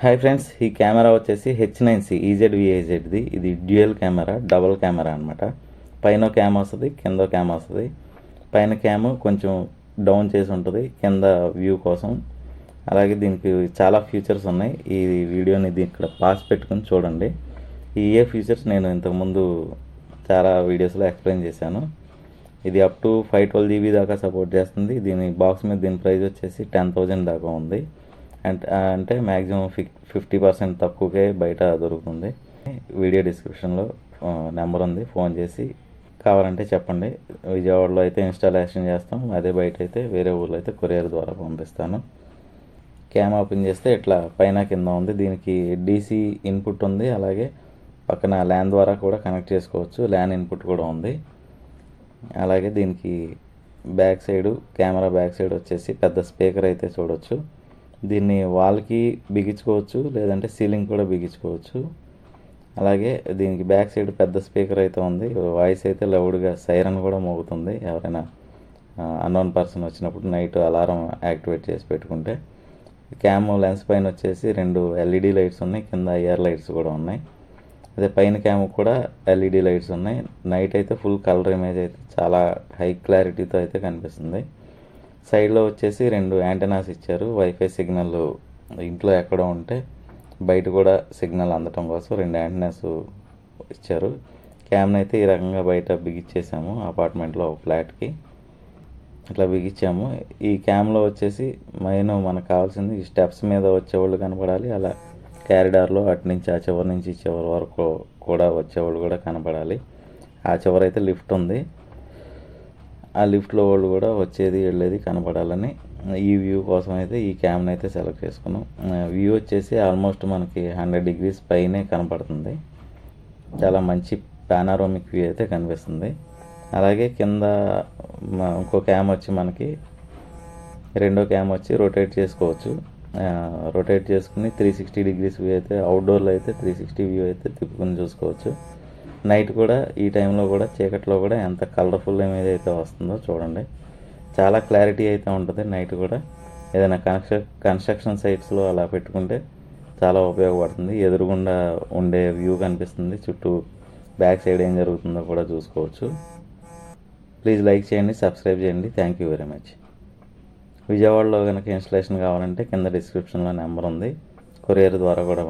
Hi friends ఈ camera వచ్చేసి H nine C E Z విఏజెడ్ది ఇది డ్యూయల్ కెమెరా డబుల్ కెమెరా అనమాట పైన క్యామ్ వస్తుంది కింద క్యామ్ వస్తుంది. పైన క్యామ్ కొంచెం డౌన్ చేసి ఉంటుంది కింద వ్యూ కోసం. అలాగే దీనికి చాలా ఫీచర్స్ ఉన్నాయి. ఈ వీడియోని దీని ఇక్కడ పాస్ పెట్టుకుని చూడండి. ఈ ఏ ఫీచర్స్ నేను ఇంతకుముందు చాలా వీడియోస్లో ఎక్స్ప్లెయిన్ చేశాను. ఇది up to five twelve GB దాకా సపోర్ట్ చేస్తుంది. దీని బాక్స్ మీద దీని ప్రైస్ వచ్చేసి టెన్ థౌజండ్ దాకా ఉంది. అంటే అంటే మ్యాక్సిమం ఫిఫ్టీ పర్సెంట్ తక్కువకే బయట దొరుకుతుంది. వీడియో డిస్క్రిప్షన్లో నెంబర్ ఉంది. ఫోన్ చేసి కావాలంటే చెప్పండి. విజయవాడలో అయితే ఇన్స్టాలేషన్ చేస్తాం. అదే బయట అయితే వేరే ఊర్లో అయితే కొరియర్ ద్వారా పంపిస్తాను. క్యామ్ ఓపెన్ చేస్తే ఇట్లా పైన కింద ఉంది. దీనికి డీసీ ఇన్పుట్ ఉంది. అలాగే పక్కన ల్యాన్ ద్వారా కూడా కనెక్ట్ చేసుకోవచ్చు. ల్యాన్ ఇన్పుట్ కూడా ఉంది. అలాగే దీనికి back side camera back side వచ్చేసి పెద్ద స్పీకర్ అయితే చూడొచ్చు. దీన్ని వాల్కి బిగించుకోవచ్చు లేదంటే సీలింగ్ కూడా బిగించుకోవచ్చు. అలాగే దీనికి బ్యాక్ సైడ్ పెద్ద స్పీకర్ అయితే ఉంది. వాయిస్ అయితే లౌడ్గా సైరన్ కూడా మోగుతుంది. ఎవరైనా అన్నోన్ పర్సన్ వచ్చినప్పుడు నైట్ అలారం యాక్టివేట్ చేసి పెట్టుకుంటే క్యామ్ లెన్స్ పైన వచ్చేసి రెండు ఎల్ఈడి లైట్స్ ఉన్నాయి. కింద ఐఆర్ లైట్స్ కూడా ఉన్నాయి. అదే పైన క్యామ్ కూడా ఎల్ఈడి లైట్స్ ఉన్నాయి. నైట్ అయితే ఫుల్ కలర్ ఇమేజ్ అయితే చాలా హై క్లారిటీతో అయితే కనిపిస్తుంది. సైడ్లో వచ్చేసి రెండు యాంటెనాస్ ఇచ్చారు. వైఫై సిగ్నల్ ఇంట్లో ఎక్కడ ఉంటే బయట కూడా సిగ్నల్ అందటం కోసం రెండు యాంటెనాస్ ఇచ్చారు. క్యామ్ని అయితే ఈ రకంగా బయట బిగిచ్చేసాము అపార్ట్మెంట్లో ఒక ఫ్లాట్కి. ఇట్లా బిగించాము ఈ క్యామ్లో వచ్చేసి మెయిన్ మనకు కావాల్సింది ఈ స్టెప్స్ మీద వచ్చేవాళ్ళు కనపడాలి. అలా క్యారిడార్లో అటు నుంచి ఆ చివరి నుంచి చివరి వరకు కూడా వచ్చేవాళ్ళు కూడా కనపడాలి. ఆ చివరైతే అయితే లిఫ్ట్ ఉంది. ఆ లిఫ్ట్లో వాళ్ళు కూడా వచ్చేది వెళ్ళేది కనపడాలని ఈ వ్యూ కోసం అయితే ఈ క్యామ్ని అయితే సెలెక్ట్ చేసుకున్నాం. వ్యూ వచ్చేసి ఆల్మోస్ట్ మనకి హండ్రెడ్ డిగ్రీస్ పైనే కనపడుతుంది. చాలా మంచి పానారోమిక్ వ్యూ అయితే కనిపిస్తుంది. అలాగే కింద ఇంకో క్యామ్ వచ్చి మనకి రెండో క్యామ్ వచ్చి రొటేట్ చేసుకోవచ్చు. రొటేట్ చేసుకుని త్రీ సిక్స్టీ డిగ్రీస్ వ్యూ అయితే అవుట్డోర్లో అయితే త్రీ సిక్స్టీ వ్యూ అయితే తిప్పుకుని చూసుకోవచ్చు. నైట్ కూడా ఈ టైంలో కూడా చీకట్లో కూడా ఎంత కలర్ఫుల్ ఇమేజ్ అయితే వస్తుందో చూడండి. చాలా క్లారిటీ అయితే ఉంటుంది నైట్ కూడా. ఏదైనా కన్స్ట్ర కన్స్ట్రక్షన్ సైట్స్లో అలా పెట్టుకుంటే చాలా ఉపయోగపడుతుంది. ఎదురుగుండా ఉండే వ్యూ కనిపిస్తుంది. చుట్టూ బ్యాక్ సైడ్ ఏం జరుగుతుందో కూడా చూసుకోవచ్చు. ప్లీజ్ లైక్ చేయండి సబ్స్క్రైబ్ చేయండి. థ్యాంక్ యూ వెరీ మచ్ విజయవాడలో కనుక ఇన్స్టలేషన్ కావాలంటే కింద డిస్క్రిప్షన్లో నెంబర్ ఉంది. కొరియర్ ద్వారా కూడా